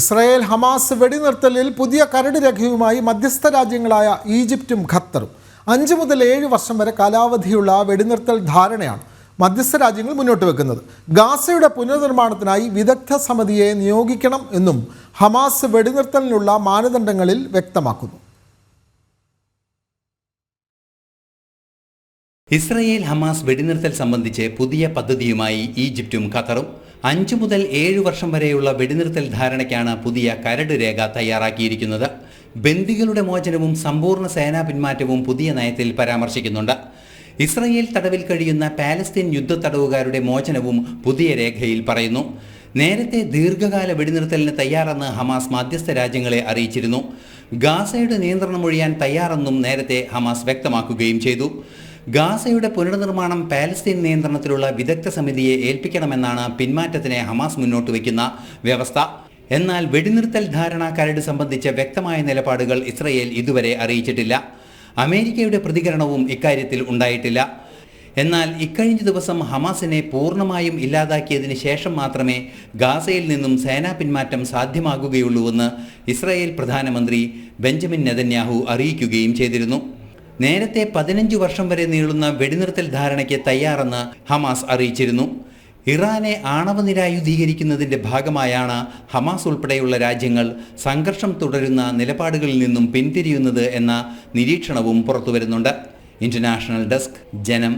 Israel Hamas വെടിനിർത്തലിൽ പുതിയ കരട് രേഖയുമായി മധ്യസ്ഥ രാജ്യങ്ങളായ ഈജിപ്തും ഖത്തറും. അഞ്ച് മുതൽ ഏഴ് വർഷം വരെ കാലാവധിയുള്ള വെടിനിർത്തൽ ധാരണയാണ് മധ്യസ്ഥ രാജ്യങ്ങൾ മുന്നോട്ട് വെക്കുന്നത്. ഗാസയുടെ പുനർനിർമ്മാണത്തിനായി വിദഗ്ധ സമിതിയെ നിയോഗിക്കണം എന്നും ഹമാസ് വെടിനിർത്തലിനുള്ള മാനദണ്ഡങ്ങളിൽ വ്യക്തമാക്കുന്നു. ഇസ്രയേൽ ഹമാസ് വെടിനിർത്തൽ സംബന്ധിച്ച് പുതിയ പദ്ധതിയുമായി ഈജിപ്തും ഖത്തറും അഞ്ചു മുതൽ ഏഴ് വർഷം വരെയുള്ള വെടിനിർത്തൽ ധാരണയ്ക്കാണ് പുതിയ കരട് രേഖ തയ്യാറാക്കിയിരിക്കുന്നത്. ബന്ദികളുടെ മോചനവും സമ്പൂർണ സേനാ പിന്മാറ്റവും പുതിയ നയത്തിൽ പരാമർശിക്കുന്നുണ്ട്. ഇസ്രയേൽ തടവിൽ കഴിയുന്ന പാലസ്തീൻ യുദ്ധ തടവുകാരുടെ മോചനവും പുതിയ രേഖയിൽ പറയുന്നു. നേരത്തെ ദീർഘകാല വെടിനിർത്തലിന് തയ്യാറെന്ന് ഹമാസ് മധ്യസ്ഥ രാജ്യങ്ങളെ അറിയിച്ചിരുന്നു. ഗാസയുടെ നിയന്ത്രണം ഒഴിയാൻ തയ്യാറെന്നും നേരത്തെ ഹമാസ് വ്യക്തമാക്കുകയും ചെയ്തു. ഗാസയുടെ പുനർനിർമ്മാണം പാലസ്തീൻ നിയന്ത്രണത്തിലുള്ള വിദഗ്ധ സമിതിയെ ഏൽപ്പിക്കണമെന്നാണ് പിന്മാറ്റത്തിന് ഹമാസ് മുന്നോട്ട് വയ്ക്കുന്ന വ്യവസ്ഥ. എന്നാൽ വെടിനിർത്തൽ ധാരണ കരട് സംബന്ധിച്ച വ്യക്തമായ നിലപാടുകൾ ഇസ്രയേൽ ഇതുവരെ അറിയിച്ചിട്ടില്ല. അമേരിക്കയുടെ പ്രതികരണവും ഇക്കാര്യത്തിൽ ഉണ്ടായിട്ടില്ല. എന്നാൽ ഇക്കഴിഞ്ഞ ദിവസം ഹമാസിനെ പൂർണമായും ഇല്ലാതാക്കിയതിന് ശേഷം മാത്രമേ ഗാസയിൽ നിന്നും സേനാ പിന്മാറ്റം സാധ്യമാകുകയുള്ളൂവെന്ന് ഇസ്രായേൽ പ്രധാനമന്ത്രി ബെഞ്ചമിൻ നെതന്യാഹു അറിയിക്കുകയും ചെയ്തിരുന്നു. നേരത്തെ പതിനഞ്ച് വർഷം വരെ നീളുന്ന വെടിനിർത്തൽ ധാരണയ്ക്ക് തയ്യാറെന്ന് ഹമാസ് അറിയിച്ചിരുന്നു. ഇറാനെ ആണവ നിരായുധീകരിക്കുന്നതിന്റെ ഭാഗമായാണ് ഹമാസ് ഉൾപ്പെടെയുള്ള രാജ്യങ്ങൾ സംഘർഷം തുടരുന്ന നിലപാടുകളിൽ നിന്നും പിന്തിരിയുന്നത് എന്ന നിരീക്ഷണവും പുറത്തുവരുന്നുണ്ട്. ഇന്റർനാഷണൽ ഡെസ്ക് ജനം